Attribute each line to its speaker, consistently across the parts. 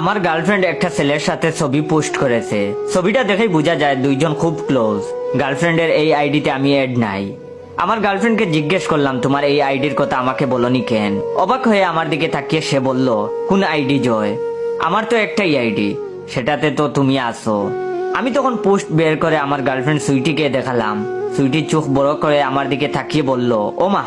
Speaker 1: আমার গার্লফ্রেন্ড একটা ছেলের সাথে ছবি পোস্ট করেছে। ছবিটা দেখেই বোঝা যায় দুইজন খুব ক্লোজ গার্লফ্রেন্ডের এই আইডিতে আমি এড নাই। আমার গার্লফ্রেন্ডকে জিজ্ঞেস করলাম, তোমার এই আইডির কথা আমাকে বলনি কেন? অবাক হয়ে আমার দিকে তাকিয়ে সে বলল, কোন আইডি জয়? আমার তো একটাই আইডি। সেটাতে তো তুমি আসো আমি তখন পোস্ট বের করে আমার গার্লফ্রেন্ড সুইটিকে দেখালাম। সুইটি চোখ বড় করে আমার দিকে তাকিয়ে বলল ও মা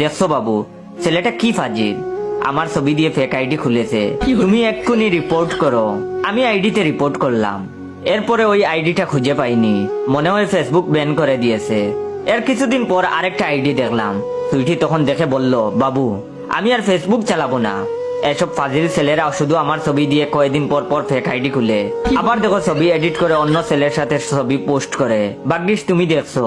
Speaker 1: দেখছ বাবু, ছেলেটা কি ফাজিল? আমার ছবি দিয়ে ফেক আইডি খুলেছে। তুমি এক্ষুনি রিপোর্ট করো। আমি আইডিতে রিপোর্ট করলাম। এরপরে ওই আইডিটা খুঁজে পাইনি। মনে হয় ফেসবুক ব্যান করে দিয়েছে। এর কিছুদিন পর আরেকটা আইডি দেখলাম। সুইটি তখন দেখে বলল, বাবু, আমি আর ফেসবুক চালাবো না। এসব ফাজিল ছেলেরা শুধু আমার ছবি দিয়ে কয়েকদিন পর পর ফেক আইডি খুলে। আবার দেখো ছবি এডিট করে অন্য ছেলের সাথে ছবি পোস্ট করে। বাগডিস তুমি দেখছ।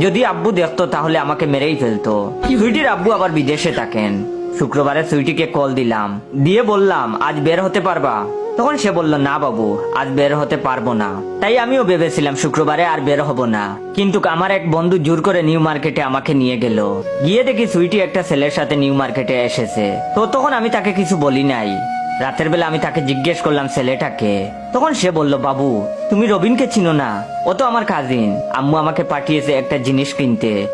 Speaker 1: যদি আব্বু দেখতো তাহলে আমাকে মেরেই ফেলতো। সুইটির আব্বু আবার বিদেশে থাকেন। শুক্রবারে সুইটিকে কল দিলাম। দিয়ে বললাম আজ বের হতে পারবা? তখন সে বলল না বাবু আজ বের হতে পারব না। তাই আমিও ভেবেছিলাম শুক্রবারে আর বের হব না। কিন্তু আমার এক বন্ধু জোর করে নিউ মার্কেটে আমাকে নিয়ে গেল। গিয়ে দেখি সুইটি একটা ছেলের সাথে নিউ মার্কেটে এসেছে। তো তখন আমি তাকে কিছু বলি নাই। রাতের বেলা আমি তাকে জিজ্ঞেস করলাম ছেলেটাকে। তখন সে বলল বাবু তুমি রবিনকে চিনো না? ও তো আমার কাজিন আম্মু আমাকে পাঠিয়েছে একটা জিনিস কিনতে।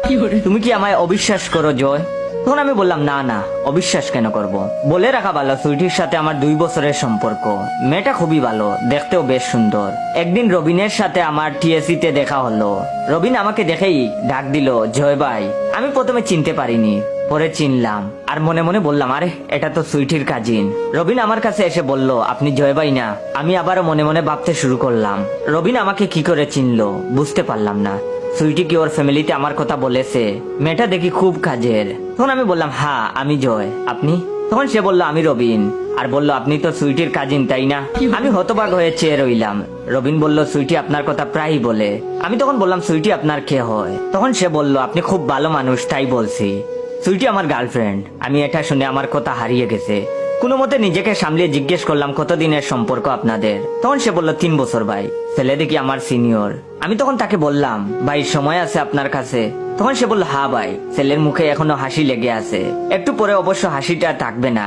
Speaker 1: তুমি কি আমায় অবিশ্বাস করো জয়? তখন আমি বললাম, না না, অবিশ্বাস কেন করব। বলে রাখা ভালো সুইটির সাথে আমার দুই বছরের সম্পর্ক। মেয়েটা খুবই ভালো, দেখতেও বেশ সুন্দর। একদিন রবিনের সাথে আমার টিএসসি তে দেখা হলো। রবিন আমাকে দেখেই ডাক দিল, জয় ভাই। আমি প্রথমে চিনতে পারিনি, পরে চিনলাম, আর মনে মনে বললাম, আরে, এটা তো সুইটির কাজিন। রবিন আমার কাছে এসে বলল, আপনি জয় ভাই না? আমি আবারও মনে মনে ভাবতে শুরু করলাম। রবিন আমাকে কি করে চিনলো বুঝতে পারলাম না। সুইটি কি ওর ফ্যামিলিতে আমার কথা বলেছে? মেয়েটা দেখি খুব কাজের। তখন আমি বললাম হ্যাঁ আমি জয়। আপনি? তখন সে বলল, আমি রবিন। আর বলল, আপনি তো সুইটির কাজিন, তাই না? আমি হতবাক হয়ে চেয়ে রইলাম। রবিন বলল, সুইটি আপনার কথা প্রায়ই বলে। আমি তখন বললাম, সুইটি আপনার কে হয়? তখন সে বলল, আপনি খুব ভালো মানুষ, তাই বলছি। সুইটি আমার গার্লফ্রেন্ড। আমি এটা শুনে আমার কথা হারিয়ে গেছে। কোনো মতে নিজেকে সামলিয়ে জিজ্ঞেস করলাম, কতদিনের সম্পর্ক আপনাদের? তখন সে বলল, তিন বছর ভাই। ছেলে দেখি আমার সিনিয়র আমি তখন তাকে বললাম ভাই সময় আছে আপনার কাছে। তখন সে বলল হা ভাই ছেলের মুখে এখনও হাসি লেগে আছে। একটু পরে অবশ্য হাসিটা থাকবে না।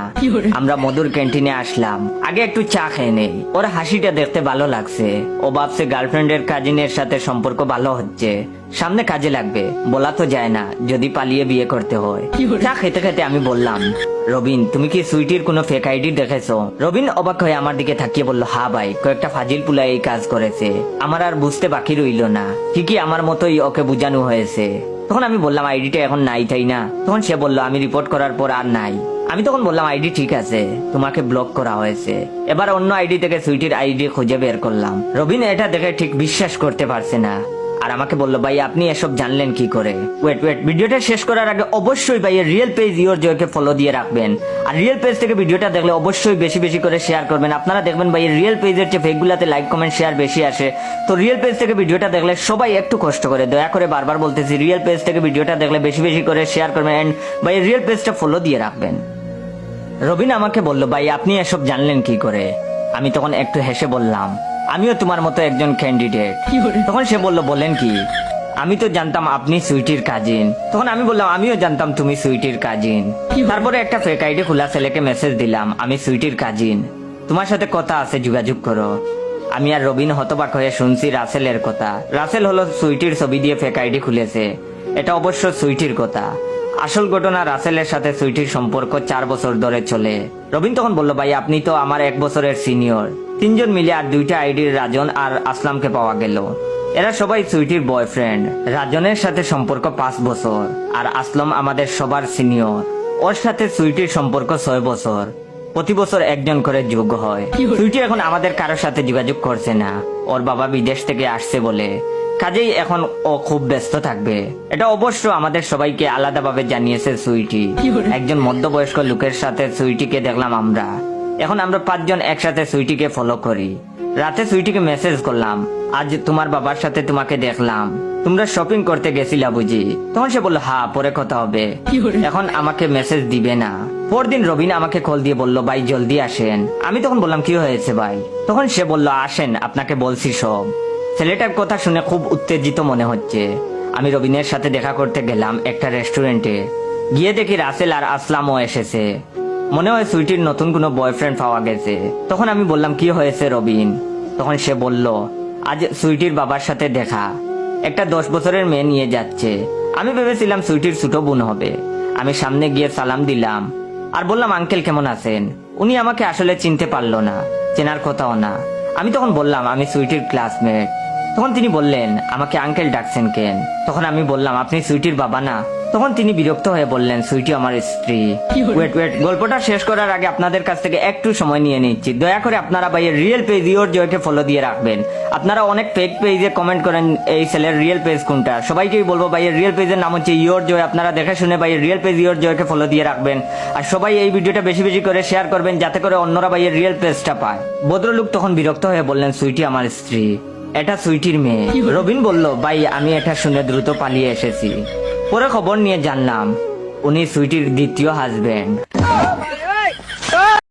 Speaker 1: আমরা মধুর ক্যান্টিনে আসলাম। আগে একটু চা খেয়ে নেই। ওর হাসিটা দেখতে ভালো লাগছে। ও ভাবছে গার্লফ্রেন্ডের কাজিনের সাথে সম্পর্ক ভালো হচ্ছে। সামনে কাজে লাগবে। বলা তো যায় না যদি পালিয়ে বিয়ে করতে হয়। চা খেতে খেতে আমি বললাম রবিন তুমি কি সুইটির কোনো ফেক আইডি দেখেছ? রবিন অবাক হয়ে আমার দিকে থাকিয়ে বলল হা ভাই কয়েকটা ফাজিল পুলা এই কাজ করেছে। আমার আর বুঝতে বাকি রইল না। ঠিকই আমার মতোই ওকে বুঝানো হয়েছে। তখন আমি বললাম, আইডিটা এখন নাই, তাই না? তখন সে বলল, আমি রিপোর্ট করার পর আর নাই। আমি তখন বললাম, আইডি ঠিক আছে, তোমাকে ব্লক করা হয়েছে। এবার অন্য আইডি থেকে সুইটির আইডি খুঁজে বের করলাম। রবিন এটা দেখে ঠিক বিশ্বাস করতে পারছে না। আর আমাকে বলল, ভাই, আপনি এসব জানলেন কি করে? ওয়েট ওয়েট ভিডিওটা শেষ করার আগে অবশ্যই ভাই রিয়েল পেজ ইওর জয়কে ফলো দিয়ে রাখবেন। আর রিয়েল পেজ থেকে ভিডিওটা দেখলে অবশ্যই বেশি বেশি করে শেয়ার করবেন। আপনারা দেখবেন ভাই রিয়েল পেজের চেয়ে ফেকগুলাতে লাইক কমেন্ট শেয়ার বেশি আসে। তো রিয়েল পেজ থেকে ভিডিওটা দেখলে সবাই একটু কষ্ট করে। দয়া করে বারবার বলতেছি রিয়েল পেজ থেকে ভিডিওটা দেখলে বেশি বেশি করে শেয়ার করবেন এন্ড ভাই রিয়েল পেজটা ফলো দিয়ে রাখবেন। রবিন আমাকে বলল, ভাই, আপনি এসব জানলেন কি করে? আমি তখন একটু হেসে বললাম আমিও তোমার মতো একজন ক্যান্ডিডেট তখন সে বলল বলেন কি আমি তো জানতাম আপনি সুইটির কাজিন তখন আমি বললাম আমিও জানতাম তুমি সুইটির কাজিন তারপরে একটা ফেক আইডি খোলা ছেলেকে মেসেজ দিলাম আমি সুইটির কাজিন তোমার সাথে কথা আছে যোগাযোগ করো। আমি আর রবিন হতবাক হয়ে শুনছি রাসেলের কথা। রাসেল হলো সুইটির ছবি দিয়ে ফেক আইডি খুলেছে। এটা অবশ্য সুইটির কথা। আসল ঘটনা রাসেলের সাথে সুইটির সম্পর্ক চার বছর ধরে চলে। রবিন তখন বলল ভাই আপনি তো আমার এক বছরের সিনিয়র তিনজন মিলে আর দুইটা আইডির রাজন আর আসলামকে পাওয়া গেল। এরা সবাই সুইটির বয়ফ্রেন্ড। রাজনের সাথে সম্পর্ক পাঁচ বছর আর আসলাম আমাদের সবার সিনিয়র। ওর সাথে সুইটির সম্পর্ক ছয় বছর। প্রতি বছর একজন করে যোগ হয়। সুইটি এখন আমাদের কারোর সাথে যোগাযোগ করছে না। ওর বাবা বিদেশ থেকে আসছে বলে। কাজেই এখন ও খুব ব্যস্ত থাকবে। এটা অবশ্য আমাদের সবাইকে আলাদাভাবে জানিয়েছে সুইটি। একজন মধ্যবয়স্ক লোকের সাথে সুইটিকে দেখলাম আমরা। এখন আমরা পাঁচজন একসাথে সুইটিকে ফলো করি। রাতে সুইটিকে মেসেজ করলাম আজ তোমার বাবার সাথে তোমাকে দেখলাম। তোমরা শপিং করতে গেছিলা বুঝি? তখন সে বলল হা পরে কথা হবে। এখন আমাকে মেসেজ দিবে না। পরদিন রবিন আমাকে কল দিয়ে বলল ভাই জলদি আসেন। আমি তখন বললাম কি হয়েছে ভাই? তখন সে বলল আসেন আপনাকে বলছি সব। ছেলেটার কথা শুনে খুব উত্তেজিত মনে হচ্ছে। আমি রবিনের সাথে দেখা করতে গেলাম একটা রেস্টুরেন্টে গিয়ে দেখি রাসেল আর আসলামও এসেছে। মনে হয় সুইটির নতুন কোনো বয়ফ্রেন্ড পাওয়া গেছে। তখন আমি বললাম, কি হয়েছে রবিন? তখন সে বলল, আজ সুইটির বাবার সাথে দেখা। একটা দশ বছরের মেয়ে নিয়ে যাচ্ছে। আমি ভেবেছিলাম সুইটির ছোট বোন হবে। আমি সামনে গিয়ে সালাম দিলাম আর বললাম, আঙ্কেল কেমন আছেন? উনি আমাকে আসলে চিনতে পারল না, চেনার কথাও না। আমি তখন বললাম, আমি সুইটির ক্লাসমেট তখন তিনি বললেন, আমাকে আঙ্কেল ডাকছেন কেন? তখন আমি বললাম, আপনি সুইটির বাবা না। তখন তিনি বিরক্ত হয়ে বললেন সুইটি আমার স্ত্রী। ওয়েট ওয়েট গল্পটা শেষ করার আগে আপনাদের কাছ থেকে একটু সময় নিয়ে নিচ্ছি। দয়া করে আপনারা ভাইয়ের রিয়েল পেজ ইওর জয়কে ফলো দিয়ে রাখবেন। আপনারা অনেক ফেক পেজে কমেন্ট করেন এই সেলের রিয়েল পেজ কোনটা। সবাইকেই বলব ভাইয়ের রিয়েল পেজের নাম হচ্ছে ইওর জয়। আপনারা দেখে শুনে ভাইয়ের রিয়েল পেজ ইওর জয়কে ফলো দিয়ে রাখবেন। আর সবাই এই ভিডিওটা বেশি বেশি করে শেয়ার করবেন যাতে করে অন্যরা ভাইয়ের রিয়েল পেজটা পায়। ভদ্রলোক তখন বিরক্ত হয়ে বললেন সুইটি আমার স্ত্রী। এটা সুইটির মেয়ে। রবিন বলল ভাই আমি এটা শুনে দ্রুত পালিয়ে এসেছি। পরে খবর নিয়ে জানলাম উনি সুইটির দ্বিতীয় হাজবেন্ড